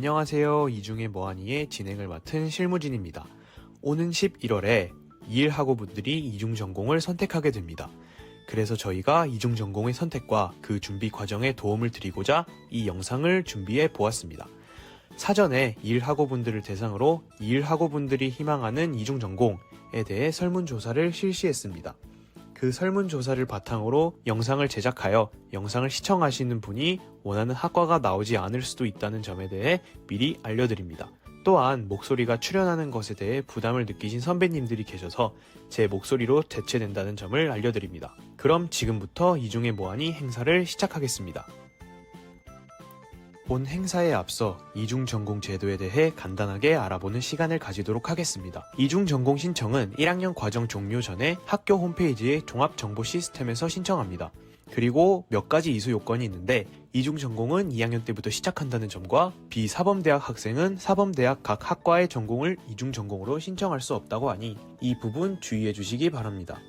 안녕하세요. 이중의 뭐하니의 진행을 맡은 실무진입니다. 오는 11월에 이일학고 분들이 이중 전공을 선택하게 됩니다. 그래서 저희가 이중 전공의 선택과 그 준비 과정에 도움을 드리고자 이 영상을 준비해 보았습니다. 사전에 이일학고 분들을 대상으로 이일학고 분들이 희망하는 이중 전공에 대해 설문조사를 실시했습니다. 그 설문조사를 바탕으로 영상을 제작하여 영상을 시청하시는 분이 원하는 학과가 나오지 않을 수도 있다는 점에 대해 미리 알려드립니다. 또한 목소리가 출연하는 것에 대해 부담을 느끼신 선배님들이 계셔서 제 목소리로 대체된다는 점을 알려드립니다. 그럼 지금부터 이중의 모하니 행사를 시작하겠습니다. 본 행사에 앞서 이중 전공 제도에 대해 간단하게 알아보는 시간을 가지도록 하겠습니다. 이중 전공 신청은 1학년 과정 종료 전에 학교 홈페이지의 종합 정보 시스템에서 신청합니다. 그리고 몇 가지 이수 요건이 있는데 이중 전공은 2학년 때부터 시작한다는 점과 비사범대학 학생은 사범대학 각 학과의 전공을 이중 전공으로 신청할 수 없다고 하니 이 부분 주의해 주시기 바랍니다.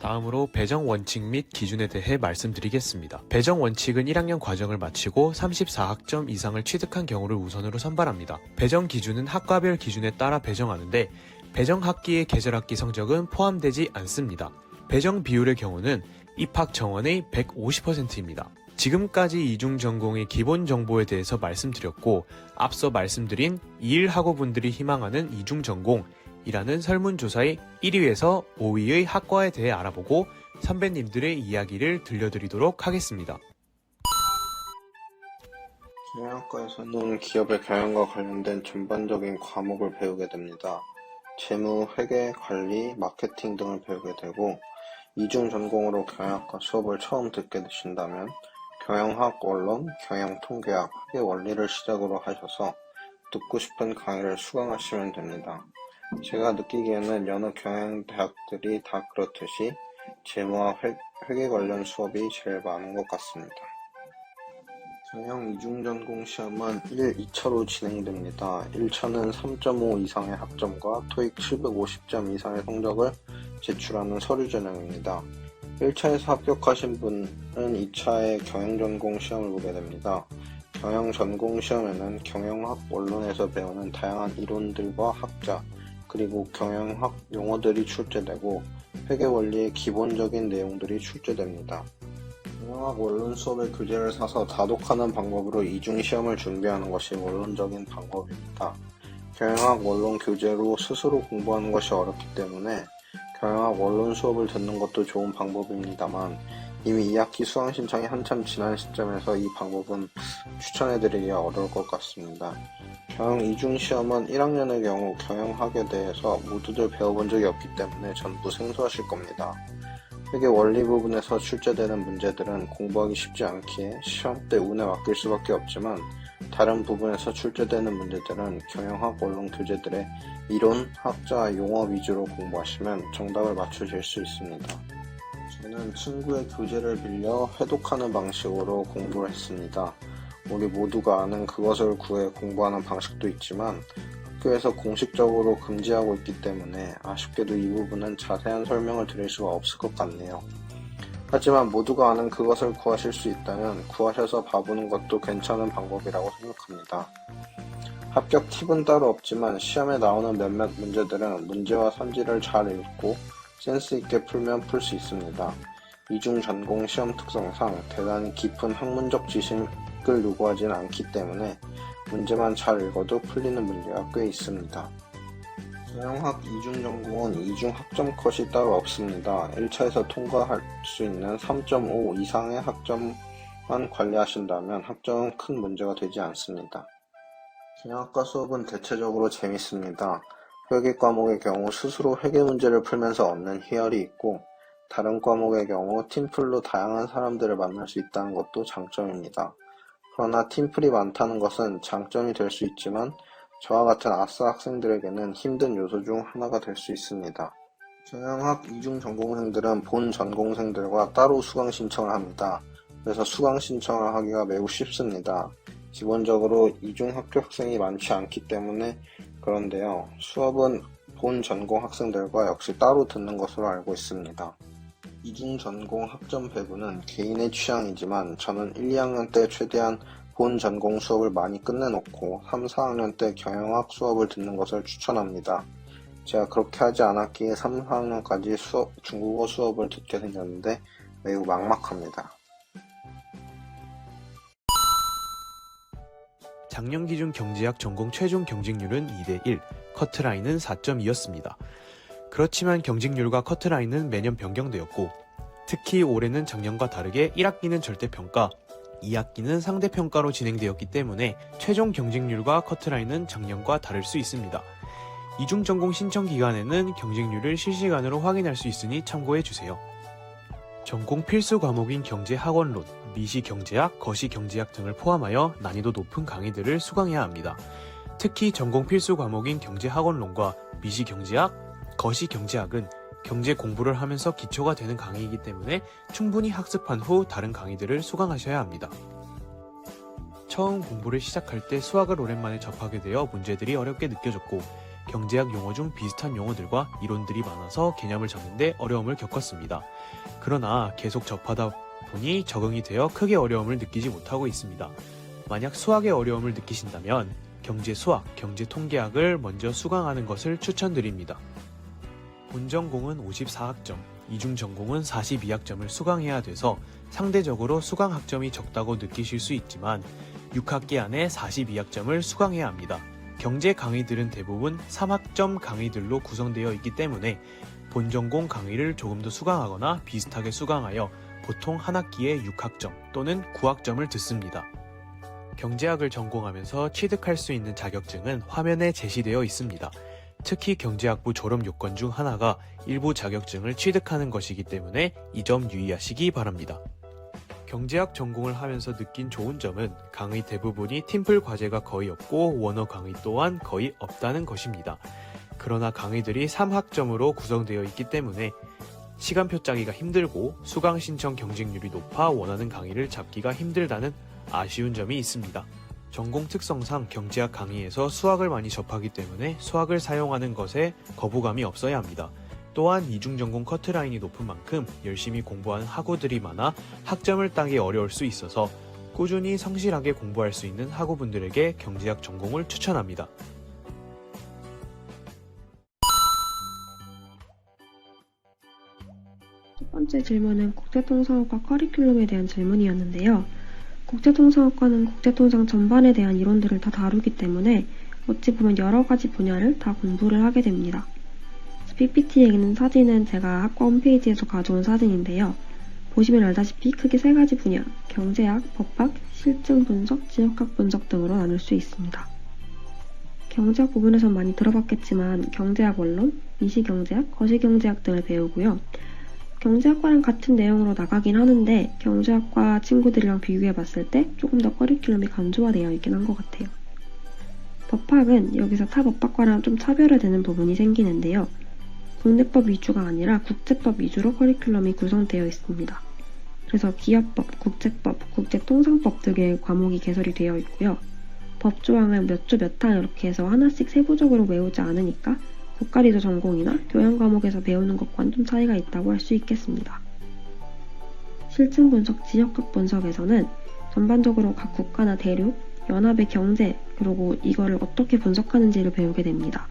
다음으로 배정 원칙 및 기준에 대해 말씀드리겠습니다. 배정 원칙은 1학년 과정을 마치고 34학점 이상을 취득한 경우를 우선으로 선발합니다. 배정 기준은 학과별 기준에 따라 배정하는데 배정 학기의 계절 학기 성적은 포함되지 않습니다. 배정 비율의 경우는 입학 정원의 150%입니다. 지금까지 이중 전공의 기본 정보에 대해서 말씀드렸고 앞서 말씀드린 이일학고 분들이 희망하는 이중 전공 이라는 설문조사의 1위에서 5위의 학과에 대해 알아보고 선배님들의 이야기를 들려드리도록 하겠습니다. 경영학과에서는 기업의 경영과 관련된 전반적인 과목을 배우게 됩니다. 재무, 회계, 관리, 마케팅 등을 배우게 되고 이중 전공으로 경영학과 수업을 처음 듣게 되신다면 경영학 원론, 경영통계학, 회계 원리를 시작으로 하셔서 듣고 싶은 강의를 수강하시면 됩니다. 제가 느끼기에는 여느 경영대학들이 다 그렇듯이 재무와 회, 회계 관련 수업이 제일 많은 것 같습니다. 경영 이중전공 시험은 1, 2차로 진행됩니다. 1차는 3.5 이상의 학점과 토익 750점 이상의 성적을 제출하는 서류 전형입니다. 1차에서 합격하신 분은 2차의 경영 전공 시험을 보게 됩니다. 경영 전공 시험에는 경영학 원론에서 배우는 다양한 이론들과 학자, 그리고 경영학 용어들이 출제되고 회계 원리의 기본적인 내용들이 출제됩니다. 경영학 원론 수업의 교재를 사서 다독하는 방법으로 이중 시험을 준비하는 것이 원론적인 방법입니다. 경영학 원론 교재로 스스로 공부하는 것이 어렵기 때문에 경영학 원론 수업을 듣는 것도 좋은 방법입니다만 이미 2학기 수강 신청이 한참 지난 시점에서 이 방법은 추천해드리기가 어려울 것 같습니다. 경영 이중 시험은 1학년의 경우 경영학에 대해서 모두들 배워본 적이 없기 때문에 전부 생소하실 겁니다. 회계 원리 부분에서 출제되는 문제들은 공부하기 쉽지 않기에 시험 때 운에 맡길 수밖에 없지만 다른 부분에서 출제되는 문제들은 경영학 원론 교재들의 이론, 학자, 용어 위주로 공부하시면 정답을 맞추실 수 있습니다. 저는 친구의 교재를 빌려 회독하는 방식으로 공부를 했습니다. 우리 모두가 아는 그것을 구해 공부하는 방식도 있지만 학교에서 공식적으로 금지하고 있기 때문에 아쉽게도 이 부분은 자세한 설명을 드릴 수가 없을 것 같네요. 하지만 모두가 아는 그것을 구하실 수 있다면 구하셔서 봐보는 것도 괜찮은 방법이라고 생각합니다. 합격 팁은 따로 없지만 시험에 나오는 몇몇 문제들은 문제와 선지를 잘 읽고 센스 있게 풀면 풀 수 있습니다. 이중 전공 시험 특성상 대단히 깊은 학문적 지식을 요구하진 않기 때문에 문제만 잘 읽어도 풀리는 문제가 꽤 있습니다. 경영학 이중 전공은 이중 학점 컷이 따로 없습니다. 1차에서 통과할 수 있는 3.5 이상의 학점만 관리하신다면 학점은 큰 문제가 되지 않습니다. 경영학과 수업은 대체적으로 재밌습니다. 회계 과목의 경우 스스로 회계 문제를 풀면서 얻는 희열이 있고 다른 과목의 경우 팀플로 다양한 사람들을 만날 수 있다는 것도 장점입니다. 그러나 팀플이 많다는 것은 장점이 될 수 있지만 저와 같은 아싸 학생들에게는 힘든 요소 중 하나가 될 수 있습니다. 경영학 이중 전공생들은 본 전공생들과 따로 수강 신청을 합니다. 그래서 수강 신청을 하기가 매우 쉽습니다. 기본적으로 이중 학교 학생이 많지 않기 때문에 그런데요. 수업은 본 전공 학생들과 역시 따로 듣는 것으로 알고 있습니다. 이중 전공 학점 배분은 개인의 취향이지만 저는 1, 2학년 때 최대한 본 전공 수업을 많이 끝내놓고 3, 4학년 때 경영학 수업을 듣는 것을 추천합니다. 제가 그렇게 하지 않았기에 3, 4학년까지 수업, 중국어 수업을 듣게 생겼는데 매우 막막합니다. 작년 기준 경제학 전공 최종 경쟁률은 2대1, 커트라인은 4.2였습니다. 그렇지만 경쟁률과 커트라인은 매년 변경되었고, 특히 올해는 작년과 다르게 1학기는 절대평가, 2학기는 상대평가로 진행되었기 때문에 최종 경쟁률과 커트라인은 작년과 다를 수 있습니다. 이중 전공 신청 기간에는 경쟁률을 실시간으로 확인할 수 있으니 참고해 주세요. 전공 필수 과목인 경제학원론, 미시경제학, 거시경제학 등을 포함하여 난이도 높은 강의들을 수강해야 합니다. 특히 전공 필수 과목인 경제학원론과 미시경제학, 거시경제학은 경제 공부를 하면서 기초가 되는 강의이기 때문에 충분히 학습한 후 다른 강의들을 수강하셔야 합니다. 처음 공부를 시작할 때 수학을 오랜만에 접하게 되어 문제들이 어렵게 느껴졌고 경제학 용어 중 비슷한 용어들과 이론들이 많아서 개념을 잡는데 어려움을 겪었습니다. 그러나 계속 접하다 보니 적응이 되어 크게 어려움을 느끼지 못하고 있습니다. 만약 수학에 어려움을 느끼신다면 경제 수학, 경제 통계학을 먼저 수강하는 것을 추천드립니다. 본전공은 54학점, 이중 전공은 42학점을 수강해야 돼서 상대적으로 수강 학점이 적다고 느끼실 수 있지만 6학기 안에 42학점을 수강해야 합니다. 경제 강의들은 대부분 3학점 강의들로 구성되어 있기 때문에 본전공 강의를 조금 더 수강하거나 비슷하게 수강하여 보통 한 학기에 6학점 또는 9학점을 듣습니다. 경제학을 전공하면서 취득할 수 있는 자격증은 화면에 제시되어 있습니다. 특히 경제학부 졸업 요건 중 하나가 일부 자격증을 취득하는 것이기 때문에 이 점 유의하시기 바랍니다. 경제학 전공을 하면서 느낀 좋은 점은 강의 대부분이 팀플 과제가 거의 없고 원어 강의 또한 거의 없다는 것입니다. 그러나 강의들이 3학점으로 구성되어 있기 때문에 시간표 짜기가 힘들고 수강 신청 경쟁률이 높아 원하는 강의를 잡기가 힘들다는 아쉬운 점이 있습니다. 전공 특성상 경제학 강의에서 수학을 많이 접하기 때문에 수학을 사용하는 것에 거부감이 없어야 합니다. 또한 이중 전공 커트라인이 높은 만큼 열심히 공부하는 학우들이 많아 학점을 따기 어려울 수 있어서 꾸준히 성실하게 공부할 수 있는 학우분들에게 경제학 전공을 추천합니다. 번째 질문은 국제통상학과 커리큘럼에 대한 질문이었는데요. 국제통상학과는 국제통상 전반에 대한 이론들을 다 다루기 때문에 어찌 보면 여러 가지 분야를 다 공부를 하게 됩니다. PPT에 있는 사진은 제가 학과 홈페이지에서 가져온 사진인데요. 보시면 알다시피 크게 세 가지 분야, 경제학, 법학, 실증 분석, 지역학 분석 등으로 나눌 수 있습니다. 경제학 부분에선 많이 들어봤겠지만 경제학 원론, 미시경제학, 거시경제학 등을 배우고요. 경제학과랑 같은 내용으로 나가긴 하는데 경제학과 친구들이랑 비교해 봤을 때 조금 더 커리큘럼이 간소화되어 있긴 한 것 같아요. 법학은 여기서 타 법학과랑 좀 차별화되는 부분이 생기는데요. 국내법 위주가 아니라 국제법 위주로 커리큘럼이 구성되어 있습니다. 그래서 기업법, 국제법, 국제통상법 등의 과목이 개설이 되어 있고요. 법조항을 몇조몇항 이렇게 해서 하나씩 세부적으로 외우지 않으니까 국가리조 전공이나 교양 과목에서 배우는 것과는 좀 차이가 있다고 할 수 있겠습니다. 실증 분석, 지역학 분석에서는 전반적으로 각 국가나 대륙, 연합의 경제, 그리고 이거를 어떻게 분석하는지를 배우게 됩니다.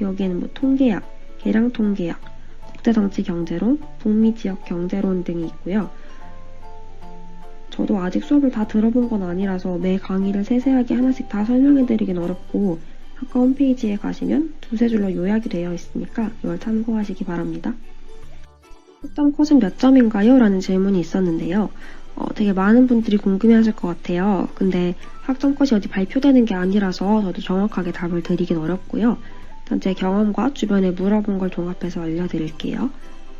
여기에는 뭐 통계학, 계량 통계학, 국제정치 경제론, 북미 지역 경제론 등이 있고요. 저도 아직 수업을 다 들어본 건 아니라서 매 강의를 세세하게 하나씩 다 설명해드리긴 어렵고 학과 홈페이지에 가시면 두세 줄로 요약이 되어 있으니까 이걸 참고하시기 바랍니다. 학점 컷은 몇 점인가요? 라는 질문이 있었는데요. 어, 되게 많은 분들이 궁금해하실 것 같아요. 근데 학점 컷이 어디 발표되는 게 아니라서 저도 정확하게 답을 드리긴 어렵고요. 일단 제 경험과 주변에 물어본 걸 종합해서 알려드릴게요.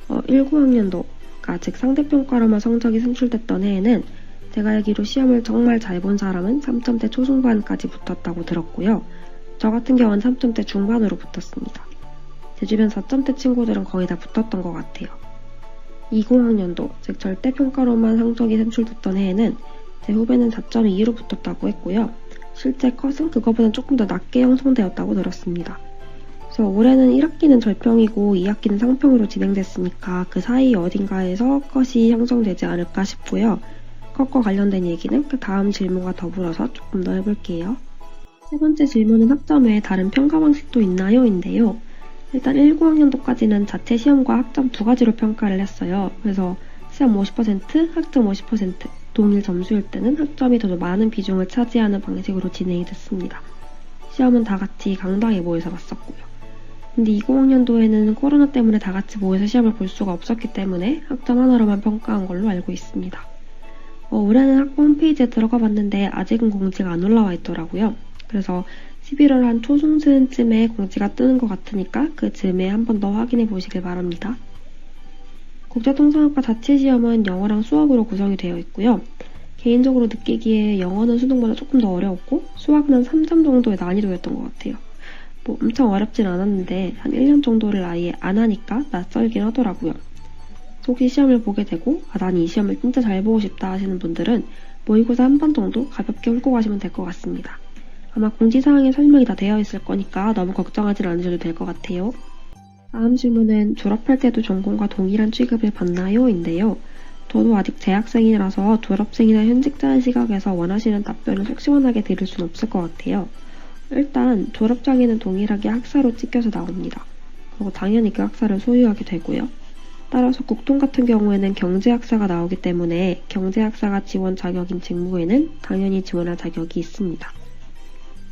어, 19학년도가 즉 상대평가로만 성적이 산출됐던 해에는 제가 알기로 시험을 정말 잘 본 사람은 3점대 초중반까지 붙었다고 들었고요. 저 같은 경우는 3점대 중반으로 붙었습니다. 제 주변 4점대 친구들은 거의 다 붙었던 것 같아요. 20학년도, 즉 절대평가로만 성적이 산출됐던 해에는 제 후배는 4.2로 붙었다고 했고요. 실제 컷은 그거보다 조금 더 낮게 형성되었다고 들었습니다. 그래서 올해는 1학기는 절평이고 2학기는 상평으로 진행됐으니까 그 사이 어딘가에서 컷이 형성되지 않을까 싶고요. 컷과 관련된 얘기는 그 다음 질문과 더불어서 조금 더 해볼게요. 세 번째 질문은 학점 외에 다른 평가 방식도 있나요? 인데요. 일단 19학년도까지는 자체 시험과 학점 두 가지로 평가를 했어요. 그래서 시험 50%, 학점 50%, 동일 점수일 때는 학점이 더 많은 비중을 차지하는 방식으로 진행이 됐습니다. 시험은 다 같이 강당에 모여서 봤었고요. 근데 20학년도에는 코로나 때문에 다 같이 모여서 시험을 볼 수가 없었기 때문에 학점 하나로만 평가한 걸로 알고 있습니다. 어, 올해는 학부 홈페이지에 들어가 봤는데 아직은 공지가 안 올라와 있더라고요. 그래서 11월 한 초중순쯤에 공지가 뜨는 것 같으니까 그 즈음에 한 번 더 확인해 보시길 바랍니다. 국제통상학과 자체 시험은 영어랑 수학으로 구성이 되어 있고요. 개인적으로 느끼기에 영어는 수능보다 조금 더 어려웠고 수학은 한 3점 정도의 난이도였던 것 같아요. 뭐 엄청 어렵진 않았는데 한 1년 정도를 아예 안 하니까 낯설긴 하더라고요. 혹시 시험을 보게 되고 아, 난 이 시험을 진짜 잘 보고 싶다 하시는 분들은 모의고사 한 번 정도 가볍게 훑고 가시면 될 것 같습니다. 아마 공지사항에 설명이 다 되어 있을 거니까 너무 걱정하지 않으셔도 될 것 같아요. 다음 질문은 졸업할 때도 전공과 동일한 취급을 받나요? 인데요. 저도 아직 재학생이라서 졸업생이나 현직자의 시각에서 원하시는 답변을 속 시원하게 드릴 순 없을 것 같아요. 일단 졸업장에는 동일하게 학사로 찍혀서 나옵니다. 그리고 당연히 그 학사를 소유하게 되고요. 따라서 국통 같은 경우에는 경제학사가 나오기 때문에 경제학사가 지원 자격인 직무에는 당연히 지원할 자격이 있습니다.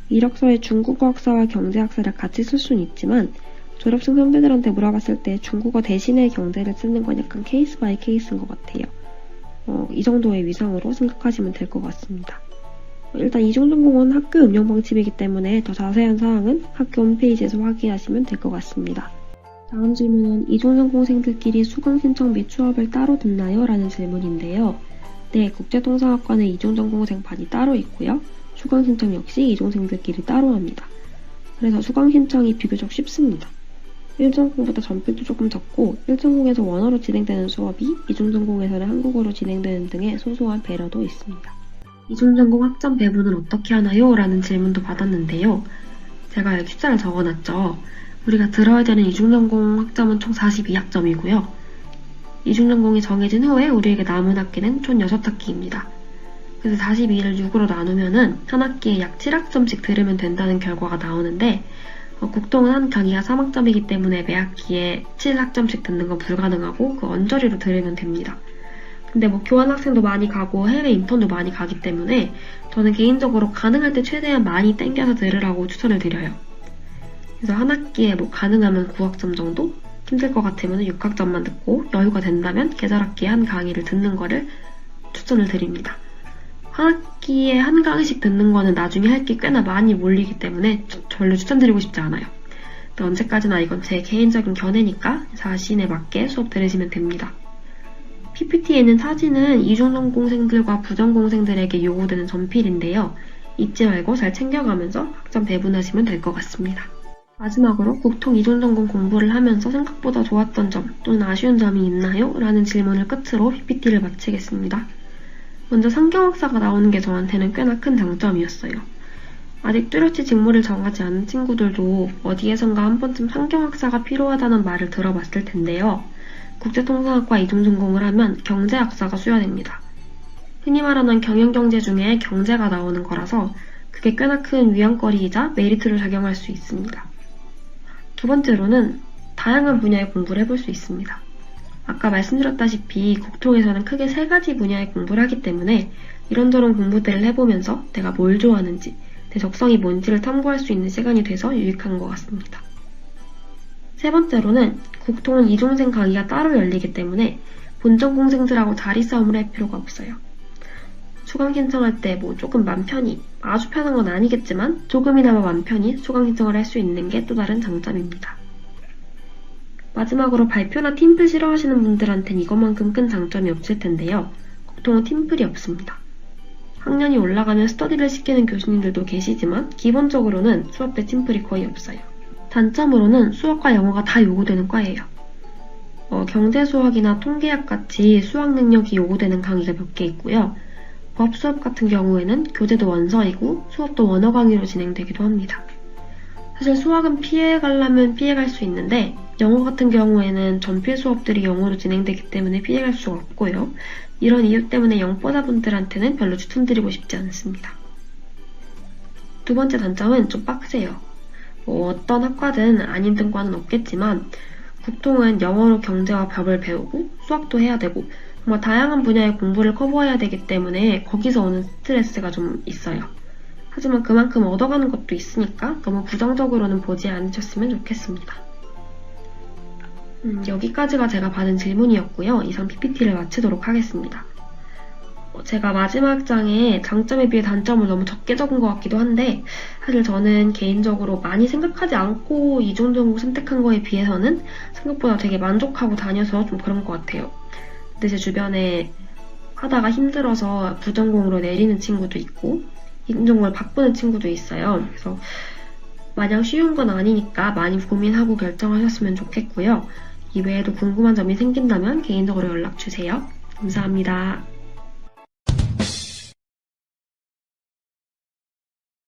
이력서에 중국어 학사와 경제 학사를 같이 쓸 수는 있지만 졸업생 선배들한테 물어봤을 때 중국어 대신에 경제를 쓰는 건 약간 케이스 바이 케이스인 것 같아요. 어, 이 정도의 위상으로 생각하시면 될 것 같습니다. 일단 이중전공은 학교 운영 방침이기 때문에 더 자세한 사항은 학교 홈페이지에서 확인하시면 될 것 같습니다. 다음 질문은 이중전공생들끼리 수강 신청 및 수업을 따로 듣나요? 라는 질문인데요. 네, 국제통상학과는 이중전공생 반이 따로 있고요. 수강 신청 역시 이중생들끼리 따로 합니다. 그래서 수강 신청이 비교적 쉽습니다. 1전공보다 전필도 조금 적고 1전공에서 원어로 진행되는 수업이 이중전공에서는 한국어로 진행되는 등의 소소한 배려도 있습니다. 이중전공 학점 배분은 어떻게 하나요? 라는 질문도 받았는데요. 제가 여기 숫자를 적어놨죠. 우리가 들어야 되는 이중전공 학점은 총 42학점이고요. 이중전공이 정해진 후에 우리에게 남은 학기는 총 6학기입니다. 그래서 42를 6으로 나누면은 한 학기에 약 7학점씩 들으면 된다는 결과가 나오는데 어, 국통은 한 강의가 3학점이기 때문에 매 학기에 7학점씩 듣는 건 불가능하고 그 언저리로 들으면 됩니다. 근데 뭐 교환 학생도 많이 가고 해외 인턴도 많이 가기 때문에 저는 개인적으로 가능할 때 최대한 많이 땡겨서 들으라고 추천을 드려요. 그래서 한 학기에 뭐 가능하면 9학점 정도? 힘들 것 같으면 6학점만 듣고 여유가 된다면 계절 학기에 한 강의를 듣는 거를 추천을 드립니다. 한 학기에 한 강의씩 듣는 거는 나중에 할 게 꽤나 많이 몰리기 때문에 별로 추천드리고 싶지 않아요. 언제까지나 이건 제 개인적인 견해니까 자신에 맞게 수업 들으시면 됩니다. PPT에는 사진은 이중전공생들과 부전공생들에게 요구되는 전필인데요. 잊지 말고 잘 챙겨가면서 학점 배분하시면 될 것 같습니다. 마지막으로 국통 이중전공 공부를 하면서 생각보다 좋았던 점 또는 아쉬운 점이 있나요? 라는 질문을 끝으로 PPT를 마치겠습니다. 먼저 상경학사가 나오는 게 저한테는 꽤나 큰 장점이었어요. 아직 뚜렷이 직무를 정하지 않은 친구들도 어디에선가 한 번쯤 상경학사가 필요하다는 말을 들어봤을 텐데요. 국제통상학과 이중전공을 하면 경제학사가 수여됩니다. 흔히 말하는 경영경제 중에 경제가 나오는 거라서 그게 꽤나 큰 위안거리이자 메리트를 작용할 수 있습니다. 두 번째로는 다양한 분야의 공부를 해볼 수 있습니다. 아까 말씀드렸다시피 국통에서는 크게 세 가지 분야의 공부를 하기 때문에 이런저런 공부들을 해보면서 내가 뭘 좋아하는지, 내 적성이 뭔지를 탐구할 수 있는 시간이 돼서 유익한 것 같습니다. 세 번째로는 국통은 이중생 강의가 따로 열리기 때문에 본전공생들하고 자리 싸움을 할 필요가 없어요. 수강 신청할 때 뭐 조금 맘 편히, 아주 편한 건 아니겠지만 조금이나마 맘 편히 수강 신청을 할 수 있는 게 또 다른 장점입니다. 마지막으로 발표나 팀플 싫어하시는 분들한텐 이것만큼 큰 장점이 없을 텐데요. 국통은 팀플이 없습니다. 학년이 올라가면 스터디를 시키는 교수님들도 계시지만 기본적으로는 수업 때 팀플이 거의 없어요. 단점으로는 수학과 영어가 다 요구되는 과예요. 어, 경제 수학이나 통계학 같이 수학 능력이 요구되는 강의가 몇 개 있고요. 법 수업 같은 경우에는 교재도 원서이고 수업도 원어 강의로 진행되기도 합니다. 사실 수학은 피해가려면 피해갈 수 있는데 영어 같은 경우에는 전필 수업들이 영어로 진행되기 때문에 피해갈 수가 없고요. 이런 이유 때문에 영포자분들한테는 별로 추천드리고 싶지 않습니다. 두 번째 단점은 좀 빡세요. 뭐 어떤 학과든 안 힘든 과는 없겠지만 국통은 영어로 경제와 법을 배우고 수학도 해야 되고 정말 다양한 분야의 공부를 커버해야 되기 때문에 거기서 오는 스트레스가 좀 있어요. 하지만 그만큼 얻어가는 것도 있으니까 너무 부정적으로는 보지 않으셨으면 좋겠습니다. 음, 여기까지가 제가 받은 질문이었고요. 이상 PPT를 마치도록 하겠습니다. 어, 제가 마지막 장에 장점에 비해 단점을 너무 적게 적은 것 같기도 한데 사실 저는 개인적으로 많이 생각하지 않고 이중전공 선택한 거에 비해서는 생각보다 되게 만족하고 다녀서 좀 그런 것 같아요. 근데 제 주변에 하다가 힘들어서 부전공으로 내리는 친구도 있고 이중전공을 바꾸는 친구도 있어요. 그래서 마냥 쉬운 건 아니니까 많이 고민하고 결정하셨으면 좋겠고요. 이외에도 궁금한 점이 생긴다면 개인적으로 연락 주세요. 감사합니다.